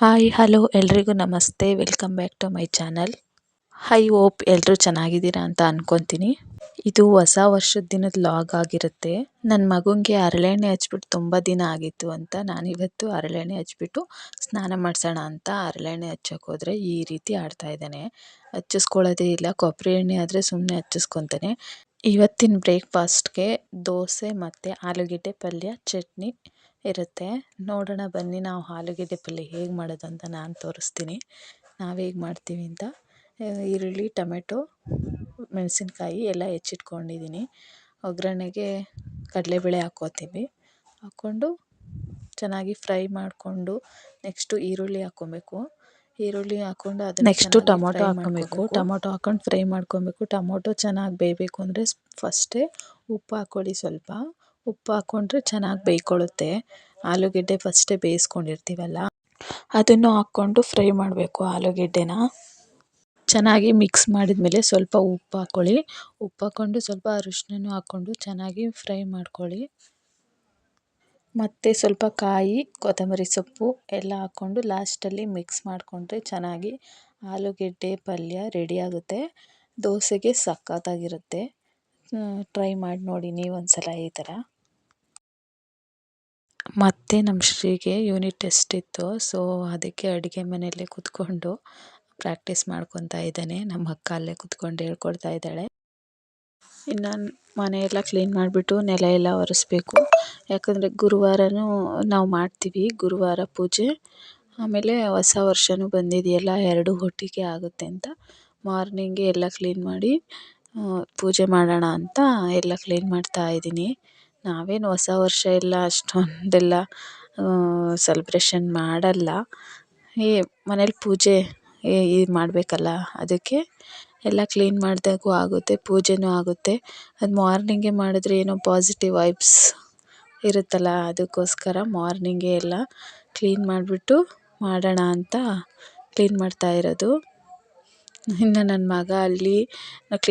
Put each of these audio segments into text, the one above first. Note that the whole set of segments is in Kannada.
ಹಾಯ್ ಹಲೋ ಎಲ್ರಿಗೂ ನಮಸ್ತೆ. Welcome back to my channel I hope ಎಲ್ಲರೂ ಚೆನ್ನಾಗಿದ್ದೀರಾ ಅಂತ ಅನ್ಕೊತೀನಿ. ಇದು ಹೊಸ ವರ್ಷದ ದಿನದ ಲಾಗ್ ಆಗಿರುತ್ತೆ. ನನ್ನ ಮಗುಂಗೆ ಹರಳೆಣ್ಣೆ ಹಚ್ಬಿಟ್ಟು ತುಂಬ ದಿನ ಆಗಿತ್ತು ಅಂತ ನಾನಿವತ್ತು ಹರಳೆಣ್ಣೆ ಹಚ್ಬಿಟ್ಟು ಸ್ನಾನ ಮಾಡಿಸೋಣ ಅಂತ ಹರಳೆಣ್ಣೆ ಹಚ್ಚೋಕೆ ಹೋದರೆ ಈ ರೀತಿ ಆಡ್ತಾ ಇದ್ದಾನೆ. ಹಚ್ಚಿಸ್ಕೊಳ್ಳೋದೇ ಇಲ್ಲ. ಕೊಬ್ಬರಿ ಎಣ್ಣೆ ಆದರೆ ಸುಮ್ಮನೆ ಹಚ್ಚಿಸ್ಕೊತಾನೆ. ಇವತ್ತಿನ ಬ್ರೇಕ್ಫಾಸ್ಟ್ಗೆ ದೋಸೆ ಮತ್ತು ಆಲೂಗೆಡ್ಡೆ ಪಲ್ಯ, ಚಟ್ನಿ ಇರುತ್ತೆ. ನೋಡೋಣ ಬನ್ನಿ ನಾವು ಆಲೂಗೆಡ್ಡೆ ಪಲ್ಯ ಹೇಗೆ ಮಾಡೋದು ಅಂತ ನಾನು ತೋರಿಸ್ತೀನಿ. ನಾವು ಹೇಗೆ ಮಾಡ್ತೀವಿ ಅಂತ. ಈರುಳ್ಳಿ ಟೊಮೆಟೊ ಮೆಣಸಿನ್ಕಾಯಿ ಎಲ್ಲ ಹೆಚ್ಚಿಟ್ಕೊಂಡಿದ್ದೀನಿ ಒಗ್ಗರಣೆಗೆ ಕಡಲೆಬೇಳೆ ಹಾಕ್ಕೋತೀವಿ ಹಾಕ್ಕೊಂಡು ಚೆನ್ನಾಗಿ ಫ್ರೈ ಮಾಡಿಕೊಂಡು ನೆಕ್ಸ್ಟು ಈರುಳ್ಳಿ ಹಾಕ್ಕೊಬೇಕು. ಈರುಳ್ಳಿ ಹಾಕ್ಕೊಂಡು ಅದು ನೆಕ್ಸ್ಟು ಟೊಮೊಟೊ ಹಾಕ್ಕೊಬೇಕು. ಟೊಮೊಟೊ ಹಾಕ್ಕೊಂಡು ಫ್ರೈ ಮಾಡ್ಕೊಬೇಕು. ಟೊಮೊಟೊ ಚೆನ್ನಾಗಿ ಬೇಯಬೇಕು ಅಂದರೆ ಫಸ್ಟೇ ಉಪ್ಪು ಹಾಕ್ಕೊಳ್ಳಿ ಸ್ವಲ್ಪ. ಉಪ್ಪು ಹಾಕ್ಕೊಂಡ್ರೆ ಚೆನ್ನಾಗಿ ಬೇಯ್ಕೊಳ್ಳುತ್ತೆ ಆಲೂಗೆಡ್ಡೆ ಫಸ್ಟೇ ಬೇಯಿಸ್ಕೊಂಡಿರ್ತೀವಲ್ಲ, ಅದನ್ನು ಹಾಕ್ಕೊಂಡು ಫ್ರೈ ಮಾಡಬೇಕು ಆಲೂಗೆಡ್ಡೆನ. ಚೆನ್ನಾಗಿ ಮಿಕ್ಸ್ ಮಾಡಿದ್ಮೇಲೆ ಸ್ವಲ್ಪ ಉಪ್ಪು ಹಾಕ್ಕೊಳ್ಳಿ ಉಪ್ಪು ಹಾಕ್ಕೊಂಡು ಸ್ವಲ್ಪ ಅರಿಶಿನ ಹಾಕ್ಕೊಂಡು ಚೆನ್ನಾಗಿ ಫ್ರೈ ಮಾಡ್ಕೊಳ್ಳಿ. ಮತ್ತು ಸ್ವಲ್ಪ ಕಾಯಿ, ಕೊತ್ತಂಬರಿ ಸೊಪ್ಪು ಎಲ್ಲ ಹಾಕ್ಕೊಂಡು ಲಾಸ್ಟಲ್ಲಿ ಮಿಕ್ಸ್ ಮಾಡಿಕೊಂಡ್ರೆ ಚೆನ್ನಾಗಿ ಆಲೂಗೆಡ್ಡೆ ಪಲ್ಯ ರೆಡಿ ಆಗುತ್ತೆ. ದೋಸೆಗೆ ಸಖತ್ತಾಗಿರುತ್ತೆ. ಟ್ರೈ ಮಾಡಿ ನೋಡಿ ನೀವು ಒಂದು ಸಲ ಈ ಥರ. ಮತ್ತು ನಮ್ಮ ಶ್ರೀಗೆ ಯೂನಿಟ್ ಟೆಸ್ಟ್ ಇತ್ತು. ಸೊ ಅದಕ್ಕೆ ಅಡುಗೆ ಮನೆಯಲ್ಲೇ ಕೂತ್ಕೊಂಡು ಪ್ರಾಕ್ಟೀಸ್ ಮಾಡ್ಕೊತಾ ಇದ್ದಾನೆ. ನಮ್ಮ ಅಕ್ಕ ಅಲ್ಲೇ ಕೂತ್ಕೊಂಡು ಹೇಳ್ಕೊಡ್ತಾ ಇದ್ದಾಳೆ. ಇನ್ನು ಮನೆಯೆಲ್ಲ ಕ್ಲೀನ್ ಮಾಡಿಬಿಟ್ಟು ನೆಲ ಎಲ್ಲ ಒರೆಸ್ಬೇಕು. ಯಾಕಂದರೆ ಗುರುವಾರನೂ ನಾವು ಮಾಡ್ತೀವಿ, ಗುರುವಾರ ಪೂಜೆ. ಆಮೇಲೆ ಹೊಸ ವರ್ಷವೂ ಬಂದಿದೆಯಲ್ಲ, ಎರಡು ಒಟ್ಟಿಗೆ ಆಗುತ್ತೆ ಅಂತ. ಮಾರ್ನಿಂಗೆ ಎಲ್ಲ ಕ್ಲೀನ್ ಮಾಡಿ ಪೂಜೆ ಮಾಡೋಣ ಅಂತ ಎಲ್ಲ ಕ್ಲೀನ್ ಮಾಡ್ತಾ ಇದ್ದೀನಿ. ನಾವೇನು ಹೊಸ ವರ್ಷ ಎಲ್ಲ ಅಷ್ಟೊಂದೆಲ್ಲ ಸೆಲೆಬ್ರೇಷನ್ ಮಾಡಲ್ಲ. ಈ ಮನೇಲಿ ಪೂಜೆ ಇದು ಮಾಡಬೇಕಲ್ಲ, ಅದಕ್ಕೆ ಎಲ್ಲ ಕ್ಲೀನ್ ಮಾಡಿದಾಗೂ ಆಗುತ್ತೆ ಪೂಜೆಯೂ ಆಗುತ್ತೆ. ಅದು ಮಾರ್ನಿಂಗೇ ಮಾಡಿದ್ರೆ ಏನೋ ಪಾಸಿಟಿವ್ ವೈಬ್ಸ್ ಇರುತ್ತಲ್ಲ, ಅದಕ್ಕೋಸ್ಕರ ಮಾರ್ನಿಂಗೇ ಎಲ್ಲ ಕ್ಲೀನ್ ಮಾಡಿಬಿಟ್ಟು ಮಾಡೋಣ ಅಂತ ಕ್ಲೀನ್ ಮಾಡ್ತಾ ಇರೋದು. ಇನ್ನು ನನ್ನ ಮಗ ಅಲ್ಲಿ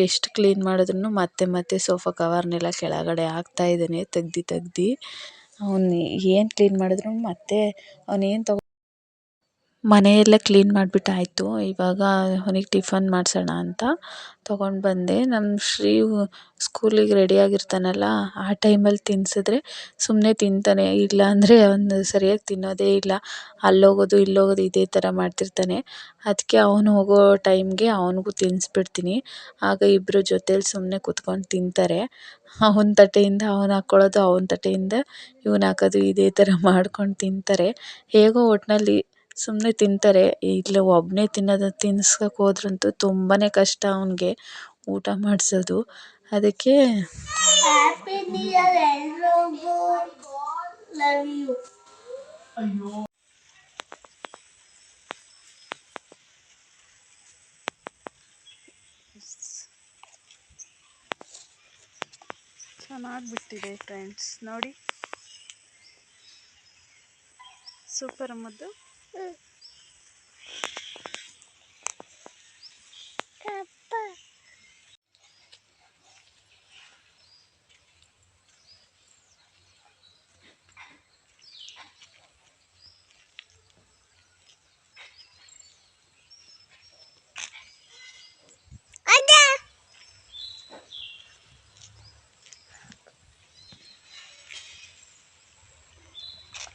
ಎಷ್ಟು ಕ್ಲೀನ್ ಮಾಡಿದ್ರು ಮತ್ತೆ ಮತ್ತೆ ಸೋಫಾ ಕವರ್ನೆಲ್ಲ ಕೆಳಗಡೆ ಹಾಕ್ತಾ ಇದ್ದಾನೆ, ತೆಗ್ದು ತೆಗ್ದು. ಅವನು ಏನು ಕ್ಲೀನ್ ಮಾಡಿದ್ರು ಮತ್ತೆ ಅವನೇನು ತಗೊ ಮನೆಯೆಲ್ಲ ಕ್ಲೀನ್ ಮಾಡ್ಬಿಟ್ಟು ಆಯಿತು ಇವಾಗ ಅವ್ನಿಗೆ ಟಿಫನ್ ಮಾಡಿಸೋಣ ಅಂತ ತೊಗೊಂಡು ಬಂದೆ. ನಮ್ಮ ಶ್ರೀ ಸ್ಕೂಲಿಗೆ ರೆಡಿಯಾಗಿರ್ತಾನಲ್ಲ ಆ ಟೈಮಲ್ಲಿ ತಿನ್ಸಿದ್ರೆ ಸುಮ್ಮನೆ ತಿಂತಾನೆ. ಇಲ್ಲ ಅಂದರೆ ಅವನು ಸರಿಯಾಗಿ ತಿನ್ನೋದೇ ಇಲ್ಲ. ಅಲ್ಲೋಗೋದು, ಇಲ್ಲೋಗೋದು ಇದೇ ಥರ ಮಾಡ್ತಿರ್ತಾನೆ. ಅದಕ್ಕೆ ಅವನು ಹೋಗೋ ಟೈಮ್ಗೆ ಅವನಿಗೂ ತಿನ್ನಿಸ್ಬಿಡ್ತೀನಿ ಆಗ ಇಬ್ಬರು ಜೊತೇಲಿ ಸುಮ್ಮನೆ ಕೂತ್ಕೊಂಡು ತಿಂತಾರೆ. ಅವನ ತಟ್ಟೆಯಿಂದ ಅವನು ಹಾಕ್ಕೊಳ್ಳೋದು ಅವನ ತಟ್ಟೆಯಿಂದ ಇವನು ಹಾಕೋದು ಇದೇ ಥರ ಮಾಡ್ಕೊಂಡು ತಿಂತಾರೆ. ಹೇಗೋ ಒಟ್ಟಿನಲ್ಲಿ ಸುಮ್ಮನೆ ತಿಂತಾರೆ. ಇಲ್ಲಿ ಒಬ್ಬನೇ ತಿನ್ನೋದು ತಿನ್ಸಕ್ಕೆ ಹೋದ್ರಂತೂ ತುಂಬಾ ಕಷ್ಟ ಅವ್ನಿಗೆ ಊಟ ಮಾಡಿಸೋದು. ಅದಕ್ಕೆ ಚೆನ್ನಾಗಿ ಬಿಟ್ಟಿದೆ ಫ್ರೆಂಡ್ಸ್ ನೋಡಿ. ಸೂಪರ್ ಮುದ್ದು. Mm.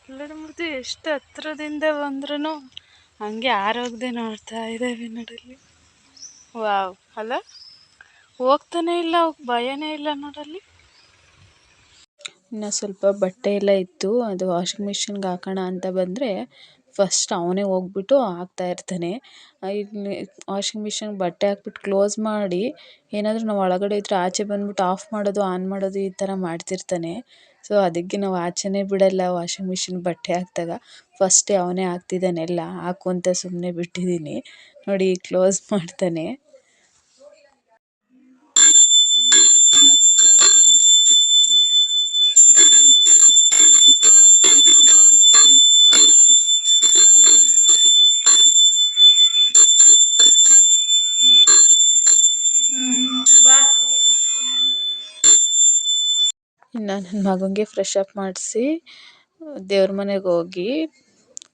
ಮುದ್ದು ಎಷ್ಟು ಹತ್ರದಿಂದ ಬಂದ್ರೂ ಹಂಗೆ ಆರೋಗ್ಯದೆ ನೋಡ್ತಾ ಇದ್ದಾವೆ ನೋಡಲ್ಲಿ. ವಾವ್. ಅಲ್ಲ? ಹೋಗ್ತಾನೆ ಇಲ್ಲ ಭಯನೇ ಇಲ್ಲ ನೋಡಲ್ಲಿ. ಇನ್ನು ಸ್ವಲ್ಪ ಬಟ್ಟೆ ಎಲ್ಲ ಇತ್ತು, ಅದು ವಾಷಿಂಗ್ ಮಿಷಿನ್ಗೆ ಹಾಕೋಣ ಅಂತ ಬಂದರೆ ಫಸ್ಟ್ ಅವನೇ ಹೋಗ್ಬಿಟ್ಟು ಹಾಕ್ತಾ ಇರ್ತಾನೆ. ಇಲ್ಲಿ ವಾಷಿಂಗ್ ಮಿಷಿನ್ಗೆ ಬಟ್ಟೆ ಹಾಕ್ಬಿಟ್ಟು ಕ್ಲೋಸ್ ಮಾಡಿ, ಏನಾದರೂ ನಾವು ಒಳಗಡೆ ಇದ್ದರೆ ಆಚೆ ಬಂದ್ಬಿಟ್ಟು ಆಫ್ ಮಾಡೋದು ಆನ್ ಮಾಡೋದು ಈ ಥರ ಮಾಡ್ತಿರ್ತಾನೆ. ಸೊ ಅದಕ್ಕೆ ನಾವು ಆಚೆನೇ ಬಿಡಲ್ಲ ವಾಷಿಂಗ್ ಮಿಷಿನ್ ಬಟ್ಟೆ ಹಾಕ್ದಾಗ. ಫಸ್ಟೇ ಅವನೇ ಹಾಕ್ತಿದ್ದಾನೆ ಎಲ್ಲ ಹಾಕು ಅಂತ ಸುಮ್ಮನೆ ಬಿಟ್ಟಿದ್ದೀನಿ. ನೋಡಿ ಕ್ಲೋಸ್ ಮಾಡ್ತಾನೆ. ನನ್ನ ಮಗನಿಗೆ ಫ್ರೆಶ್ ಅಪ್ ಮಾಡಿಸಿ, ದೇವ್ರ ಮನೆಗೆ ಹೋಗಿ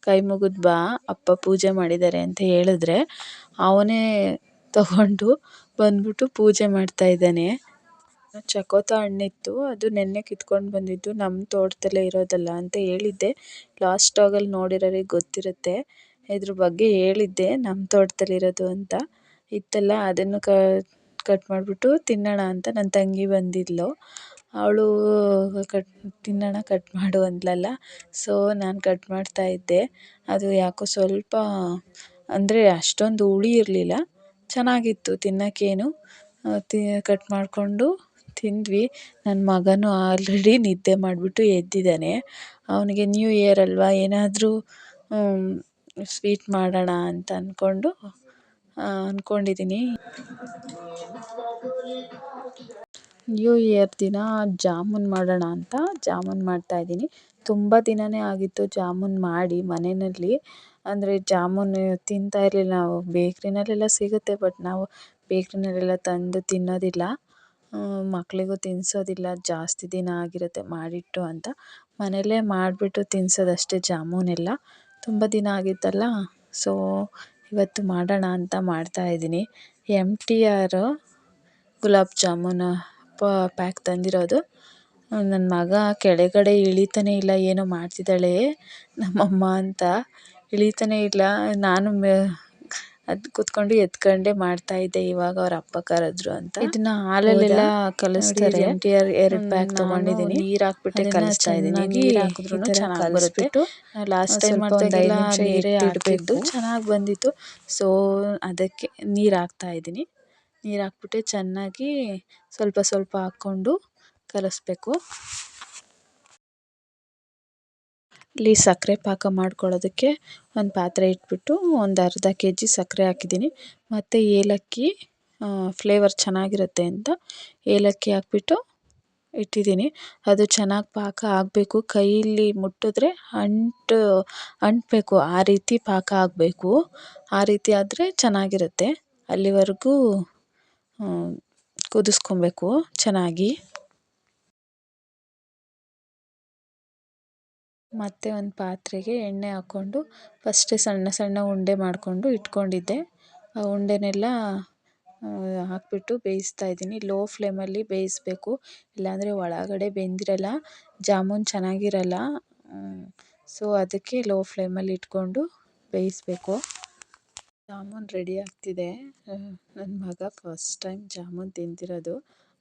ಕೈ ಮುಗಿದು ಬಾ, ಅಪ್ಪ ಪೂಜೆ ಮಾಡಿದ್ದಾರೆ ಅಂತ ಹೇಳಿದ್ರೆ ಅವನೇ ತಗೊಂಡು ಬಂದ್ಬಿಟ್ಟು ಪೂಜೆ ಮಾಡ್ತಾ ಇದ್ದಾನೆ. ಚಕೋತ ಹಣ್ಣಿತ್ತು, ಅದು ನೆನ್ನೆ ಕಿತ್ಕೊಂಡು ಬಂದಿದ್ದು ನಮ್ಮ ತೋಟದಲ್ಲೇ ಇರೋದಲ್ಲ ಅಂತ ಹೇಳಿದ್ದೆ. ಲಾಸ್ಟ್ ಟಾಗಲ್ಲಿ ನೋಡಿರೋರಿಗೆ ಗೊತ್ತಿರುತ್ತೆ, ಇದ್ರ ಬಗ್ಗೆ ಹೇಳಿದ್ದೆ ನಮ್ಮ ತೋಟದಲ್ಲಿರೋದು ಅಂತ. ಇತ್ತಲ್ಲ, ಅದನ್ನು ಕಟ್ ಮಾಡಿಬಿಟ್ಟು ತಿನ್ನೋಣ ಅಂತ ನನ್ನ ತಂಗಿ ಬಂದಿದ್ಲು. ಅವಳು ಕಟ್, ತಿನ್ನೋಣ ಕಟ್ ಮಾಡು ಅಂದ್ಲಲ್ಲ ಸೊ ನಾನು ಕಟ್ ಮಾಡ್ತಾ ಇದ್ದೆ. ಅದು ಯಾಕೋ ಸ್ವಲ್ಪ, ಅಂದರೆ ಅಷ್ಟೊಂದು ಹುಳಿ ಇರಲಿಲ್ಲ. ಚೆನ್ನಾಗಿತ್ತು ತಿನ್ನೋಕ್ಕೇನು. ತಿ, ಕಟ್ ಮಾಡಿಕೊಂಡು ತಿಂದ್ವಿ. ನನ್ನ ಮಗನೂ ಆಲ್ರೆಡಿ ನಿದ್ದೆ ಮಾಡಿಬಿಟ್ಟು ಎದ್ದಿದ್ದಾನೆ. ಅವನಿಗೆ ನ್ಯೂ ಇಯರ್ ಅಲ್ವಾ, ಏನಾದರೂ ಸ್ವೀಟ್ ಮಾಡೋಣ ಅಂತ ಅಂದ್ಕೊಂಡು ಅಂದ್ಕೊಂಡಿದ್ದೀನಿ ನ್ಯೂ ಇಯರ್ ದಿನ ಜಾಮೂನ್ ಮಾಡೋಣ ಅಂತ ಜಾಮೂನ್ ಮಾಡ್ತಾಯಿದ್ದೀನಿ ತುಂಬ ದಿನವೇ ಆಗಿತ್ತು ಜಾಮೂನ್ ಮಾಡಿ ಮನೆಯಲ್ಲಿ. ಅಂದರೆ ಜಾಮೂನ್ ತಿಂತಾ ಇರಲಿಲ್ಲ ನಾವು. ಬೇಕ್ರಿನಲ್ಲೆಲ್ಲ ಸಿಗುತ್ತೆ ಬಟ್ ನಾವು ಬೇಕ್ರಿನಲ್ಲೆಲ್ಲ ತಂದು ತಿನ್ನೋದಿಲ್ಲ. ಮಕ್ಕಳಿಗೂ ತಿನ್ನಿಸೋದಿಲ್ಲ ಜಾಸ್ತಿ ದಿನ ಆಗಿರುತ್ತೆ ಮಾಡಿಟ್ಟು ಅಂತ. ಮನೆಯಲ್ಲೇ ಮಾಡಿಬಿಟ್ಟು ತಿನ್ನಿಸೋದಷ್ಟೇ ಜಾಮೂನೆಲ್ಲ ತುಂಬ ದಿನ ಆಗಿತ್ತಲ್ಲ ಸೊ ಇವತ್ತು ಮಾಡೋಣ ಅಂತ ಮಾಡ್ತಾಯಿದ್ದೀನಿ M T R gulab jamun. Pack ತಂದಿರೋದು. ನನ್ನ ಮಗ ಕೆಳಗಡೆ ಇಳಿತಾನೆ ಇಲ್ಲ ಏನೋ ಮಾಡ್ತಿದ್ದಾಳೆ. ನಮ್ಮಮ್ಮ ಅಂತ ಇಳಿತಾನೆ ಇಲ್ಲ. ನಾನು ಮೆ ಅದು ಕೂತ್ಕೊಂಡು ಎತ್ಕೊಂಡೇ ಮಾಡ್ತಾಯಿದ್ದೆ ಇವಾಗ ಅವ್ರ ಅಪ್ಪ ಕರೆದ್ರು ಅಂತ. ಇದನ್ನ ಹಾಲಲ್ಲೆಲ್ಲ ಕಲಿಸ್ತಾರೆ. ಎರಡು ಪ್ಯಾಕ್ ತಗೊಂಡಿದ್ದೀನಿ. ನೀರು ಹಾಕ್ಬಿಟ್ಟೆ ಕಲಿಸ್ತಾ ಇದ್ದೀನಿ. ನೀರು ಹಾಕಿದ್ರು ಚೆನ್ನಾಗಿ ಬರುತ್ತೆ. ಲಾಸ್ಟ್ ಟೈಮ್ ಮಾಡ್ದಾಗೆಲ್ಲ ನೀರೇ ಇಡಬೇಕು ಚೆನ್ನಾಗಿ ಬಂದಿತ್ತು. ಸೊ ಅದಕ್ಕೆ ನೀರು ಹಾಕ್ತಾ ಇದ್ದೀನಿ. ನೀರು ಹಾಕ್ಬಿಟ್ಟೆ ಚೆನ್ನಾಗಿ ಸ್ವಲ್ಪ ಸ್ವಲ್ಪ ಹಾಕ್ಕೊಂಡು ಕಲಸಬೇಕು. ಇಲ್ಲಿ ಸಕ್ಕರೆ ಪಾಕ ಮಾಡ್ಕೊಳ್ಳೋದಕ್ಕೆ ಒಂದು ಪಾತ್ರೆ ಇಟ್ಬಿಟ್ಟು ಒಂದು ಅರ್ಧ ಕೆ ಜಿ ಸಕ್ಕರೆ ಹಾಕಿದ್ದೀನಿ. ಮತ್ತು ಏಲಕ್ಕಿ ಫ್ಲೇವರ್ ಚೆನ್ನಾಗಿರುತ್ತೆ ಅಂತ ಏಲಕ್ಕಿ ಹಾಕ್ಬಿಟ್ಟು ಇಟ್ಟಿದ್ದೀನಿ. ಅದು ಚೆನ್ನಾಗಿ ಪಾಕ ಆಗಬೇಕು. ಕೈಯಲ್ಲಿ ಮುಟ್ಟಿದ್ರೆ ಅಂಟು, ಅಂಟಬೇಕು. ಆ ರೀತಿ ಪಾಕ ಆಗಬೇಕು. ಆ ರೀತಿ ಆದರೆ ಚೆನ್ನಾಗಿರುತ್ತೆ. ಅಲ್ಲಿವರೆಗೂ ಕುದಿಸ್ಕೊಬೇಕು ಚೆನ್ನಾಗಿ. ಮತ್ತೆ ಒಂದು ಪಾತ್ರೆಗೆ ಎಣ್ಣೆ ಹಾಕ್ಕೊಂಡು ಫಸ್ಟೇ ಸಣ್ಣ ಸಣ್ಣ ಉಂಡೆ ಮಾಡಿಕೊಂಡು ಇಟ್ಕೊಂಡಿದ್ದೆ. ಆ ಉಂಡೆನೆಲ್ಲ ಹಾಕ್ಬಿಟ್ಟು ಬೇಯಿಸ್ತಾ ಇದ್ದೀನಿ. ಲೋ ಫ್ಲೇಮಲ್ಲಿ ಬೇಯಿಸಬೇಕು. ಇಲ್ಲಾಂದರೆ ಒಳಗಡೆ ಬೆಂದಿರಲ್ಲ, ಜಾಮೂನ್ ಚೆನ್ನಾಗಿರಲ್ಲ. ಸೊ ಅದಕ್ಕೆ ಲೋ ಫ್ಲೇಮಲ್ಲಿ ಇಟ್ಕೊಂಡು ಬೇಯಿಸಬೇಕು. ಜಾಮೂನ್ ರೆಡಿ ಆಗ್ತಿದೆ. ನನ್ನ ಮಗ ಫಸ್ಟ್ ಟೈಮ್ ಜಾಮೂನ್ ತಿಂತಿರೋದು.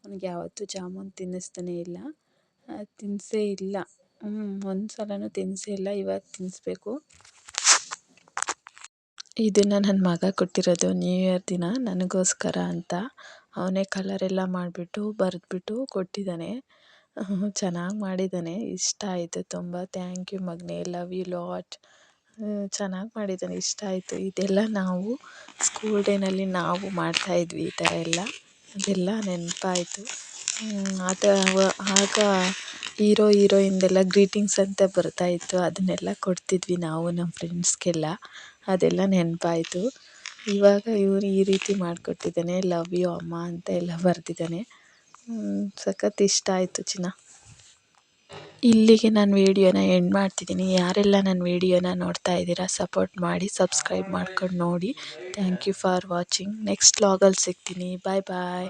ಅವ್ನಿಗೆ ಯಾವತ್ತೂ ಜಾಮೂನ್ ತಿನ್ನಿಸ್ತಾನೇ ಇಲ್ಲ. ತಿನ್ನಿಸೇ ಇಲ್ಲ. ಒಂದು ಸಲನೂ ತಿನ್ನಿಸೇ ಇಲ್ಲ. ಇವಾಗ ತಿನ್ನಿಸ್ಬೇಕು ಇದನ್ನು ನನ್ನ ಮಗ ಕೊಟ್ಟಿರೋದು ನ್ಯೂ ಇಯರ್ ದಿನ. ನನಗೋಸ್ಕರ ಅಂತ. ಅವನೇ ಕಲರ್ ಎಲ್ಲ ಮಾಡಿಬಿಟ್ಟು ಬರೆದ್ಬಿಟ್ಟು ಕೊಟ್ಟಿದ್ದಾನೆ. ಚೆನ್ನಾಗಿ ಮಾಡಿದ್ದಾನೆ. ಇಷ್ಟ ಆಯಿತು. ತುಂಬ ಥ್ಯಾಂಕ್ ಯು ಮಗನೇ. ಲವ್ ಯು ಲಾಟ್ ಚೆನ್ನಾಗಿ ಮಾಡಿದ್ದಾನೆ. ಇಷ್ಟ ಆಯಿತು. ಇದೆಲ್ಲ ನಾವು ಸ್ಕೂಲ್ ಡೇನಲ್ಲಿ ನಾವು ಮಾಡ್ತಾಯಿದ್ವಿ ಈ ಥರ ಎಲ್ಲ. ಅದೆಲ್ಲ ನೆನಪಾಯ್ತು. ಅದು ಆಗ ಹೀರೋ, ಹೀರೋಯಿನ್ದೆಲ್ಲ ಗ್ರೀಟಿಂಗ್ಸ್ ಅಂತ ಬರ್ತಾಯಿತ್ತು ಅದನ್ನೆಲ್ಲ ಕೊಡ್ತಿದ್ವಿ ನಾವು ನಮ್ಮ ಫ್ರೆಂಡ್ಸ್ಗೆಲ್ಲ ಅದೆಲ್ಲ ನೆನಪಾಯ್ತು. ಇವಾಗ ಇವ್ರು ಈ ರೀತಿ ಮಾಡಿಕೊಟ್ಟಿದ್ದಾನೆ. ಲವ್ ಯು ಅಮ್ಮ ಅಂತ ಎಲ್ಲ ಬರೆದಿದ್ದಾನೆ. ಸಖತ್ ಇಷ್ಟ ಆಯಿತು ಚಿನ್ನ. ಇಲ್ಲಿಗೆ ನಾನು ವೀಡಿಯೋನ ಎಂಡ್ ಮಾಡ್ತಿದ್ದೀನಿ. ಯಾರೆಲ್ಲ ನನ್ನ ವೀಡಿಯೋನ ನೋಡ್ತಾ ಇದ್ದೀರಾ ಸಪೋರ್ಟ್ ಮಾಡಿ ಸಬ್ಸ್ಕ್ರೈಬ್ ಮಾಡ್ಕೊಂಡು ನೋಡಿ. Thank you for watching next ವ್ಲಾಗಲ್ಲಿ ಸಿಗ್ತೀನಿ. ಬಾಯ್ ಬಾಯ್